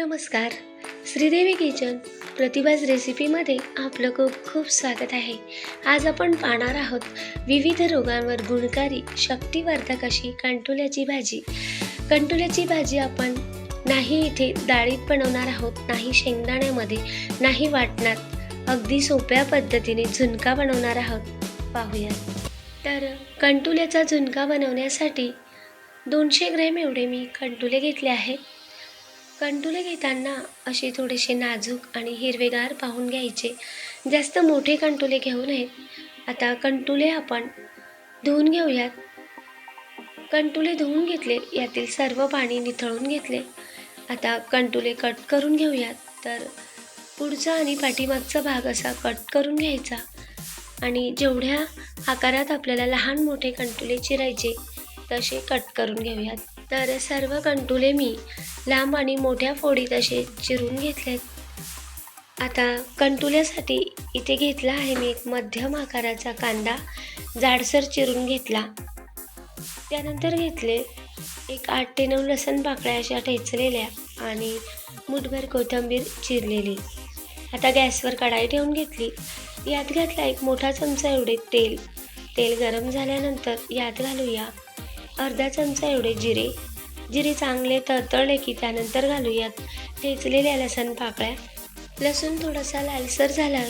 नमस्कार. श्रीदेवी किचन प्रतिभाज रेसिपीमध्ये आपलं खूप खूप स्वागत आहे. आज आपण पाहणार आहोत विविध रोगांवर गुणकारी शक्तिवर्धक अशी कंटोल्याची भाजी. कंटोल्याची भाजी आपण नाही इथे डाळीत बनवणार आहोत नाही शेंगदाण्यामध्ये नाही वाटणात. अगदी सोप्या पद्धतीने झुणका बनवणार आहोत. पाहूयात तर कंटुल्याचा झुणका बनवण्यासाठी दोनशे ग्रॅम एवढे मी कंटुले घेतले आहेत कंटुले घेताना असे थोडेसे नाजूक आणि हिरवेगार पाहून घ्यायचे. जास्त मोठे कंटुले घेऊ नयेत आता कंटुले आपण धुवून घेऊयात. कंटुले धुवून घेतले यातील सर्व पाणी निथळून घेतले. आता कंटुले कट करून घेऊयात. तर पुढचा आणि पाठीमागचा भाग असा कट करून घ्यायचा. आणि जेवढ्या आकारात आपल्याला लहान मोठे कंटुले चिरायचे तसे कट करून घेऊयात. तर सर्व कंटुले मी लांब आणि मोठ्या फोडीत असे चिरून घेतलेत आता कंटुल्यासाठी इथे घेतला आहे मी एक मध्यम आकाराचा कांदा जाडसर चिरून घेतला. त्यानंतर घेतले एक आठ ते नऊ लसण पाकळ्या अशा ठेचलेल्या आणि मुठभर कोथिंबीर चिरलेली. आता गॅसवर कढाई ठेवून घेतली. यात घातला एक मोठा चमचा एवढे तेल. तेल गरम झाल्यानंतर यात घालूया अर्धा चमचा एवढे जिरे. जिरे चांगले तळतळले की त्यानंतर घालूयात. ठेचलेल्या लसण पाकळ्या. लसूण थोडासा लालसर झाला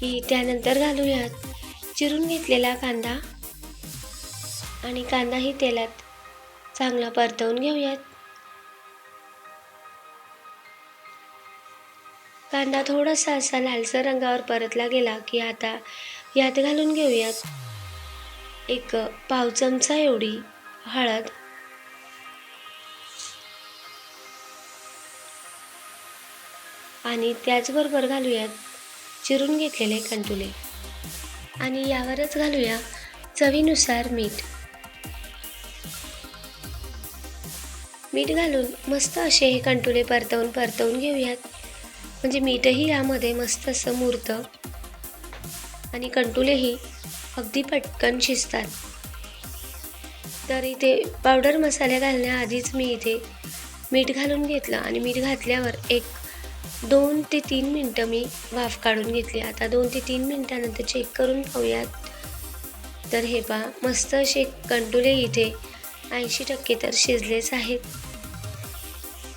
की त्यानंतर घालूयात. चिरून घेतलेला कांदा आणि कांदाही तेलात चांगला परतवून घेऊयात. कांदा थोडासा असा लालसर रंगावर परतला गेला की आता यात घालून घेऊयात. एक पाव चमचा एवढी हळद. आणि त्याचबरोबर घालूयात चिरून घेतलेले कंटुले. आणि यावरच घालूया चवीनुसार मीठ. मीठ घालून मस्त असे हे कंटुले परतवून परतवून घेऊयात. म्हणजे मीठही यामध्ये मस्त असं मुरतं. आणि कंटुलेही अगदी पटकन शिजतात. तर इथे पावडर मसाले घालण्याआधीच मी इथे मीठ घालून घेतलं आणि मीठ घातल्यावर एक दोन ते तीन मिनटं मी वाफ काढून घेतली. आता दोन ते तीन मिनटानंतर चेक करून पाहूयात. तर हे पहा मस्त असे कंटुले इथे ऐंशी टक्के तर शिजलेच आहेत.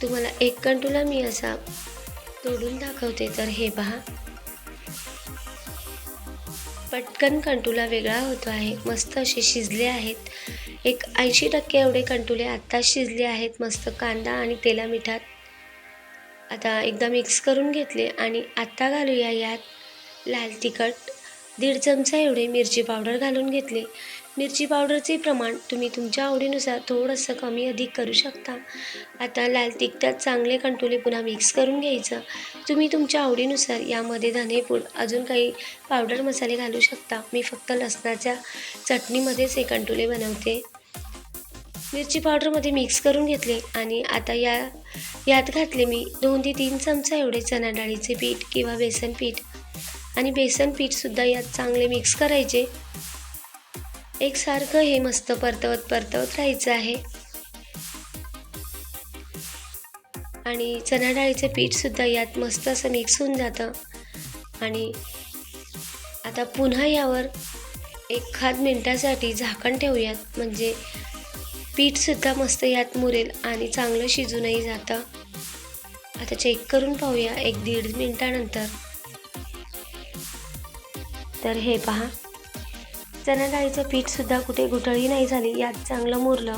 तुम्हाला एक कंटुला मी असा तोडून दाखवते. तर हे पहा पटकन कंटुला वेगळा होतो आहे. मस्त असे शिजले आहेत. एक ऐंशी टक्के एवढे कंटुले आत्ताच शिजले आहेत. मस्त कांदा आणि तेला मिठात आता एकदा मिक्स करून घेतले आणि आत्ता घालूया यात लाल तिखट दीड चमचा एवढे मिरची पावडर घालून घेतले. मिरची पावडरचे प्रमाण तुम्ही तुमच्या आवडीनुसार थोडंसं कमी अधिक करू शकता. आता लाल तिखटात चांगले कंटोले पुन्हा मिक्स करून घ्यायचं. तुम्ही तुमच्या आवडीनुसार यामध्ये धनेपूड अजून काही पावडर मसाले घालू शकता. मी फक्त लसणाच्या चटणीमध्येच हे कंटोले बनवते. मिरची पावडरमध्ये मिक्स करून घेतले आणि आता या यात घातले मी दोन ते तीन चमचा एवढे चणा डाळीचे पीठ किंवा बेसन पीठ. आणि बेसन पीठसुद्धा यात चांगले मिक्स करायचे. एकसारखं हे मस्त परतवत परतवत राहायचं आहे. आणि चणा डाळीचं पीठसुद्धा यात मस्त असं मिक्स होऊन जातं. आणि आता पुन्हा यावर एखाद मिनटासाठी झाकण ठेवूयात. म्हणजे पीठसुद्धा मस्त यात मुरेल आणि चांगलं शिजूनही जातं. आता चेक करून पाहूया एक दीड मिनटानंतर. तर हे पहा. चणा डाळीचं पीठसुद्धा कुठे गुठळी नाही झाली यात चांगलं मुरलं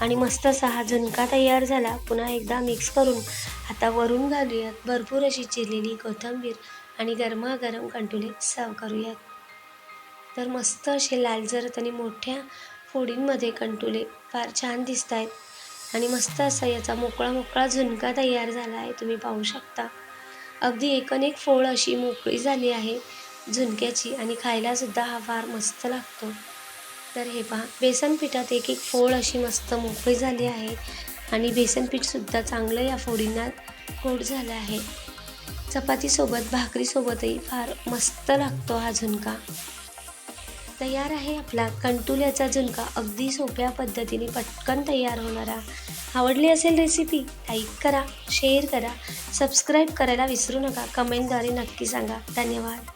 आणि मस्त असा हा झुणका तयार झाला. पुन्हा एकदा मिक्स करून आता वरून घालूयात भरपूर अशी चिरलेली कोथिंबीर आणि गरमागरम कंटुले सर्व करूयात. तर मस्त असे लालजरत आणि मोठ्या फोडींमध्ये कंटुले फार छान दिसत आहेत आणि मस्त असा याचा मोकळा मोकळा झुणका तयार झाला आहे तुम्ही पाहू शकता. अगदी एकनेक फोड अशी मोकळी झाली आहे. झुणक्याची आणि खायलासुद्धा हा फार मस्त लागतो. तर हे पहा बेसन पिठात एक एक फोड अशी मस्त मोकळी झाली आहे आणि बेसन पीठसुद्धा चांगलं या फोडींना कोट झालं आहे. चपातीसोबत भाकरीसोबतही फार मस्त लागतो हा झुणका. तयार आहे आपला कंटुल्याचा झुणका अगदी सोप्या पद्धतीने पटकन तयार होणारा. आवडली असेल रेसिपी लाईक करा शेअर करा सबस्क्राईब करायला विसरू नका कमेंटद्वारे नक्की सांगा. धन्यवाद.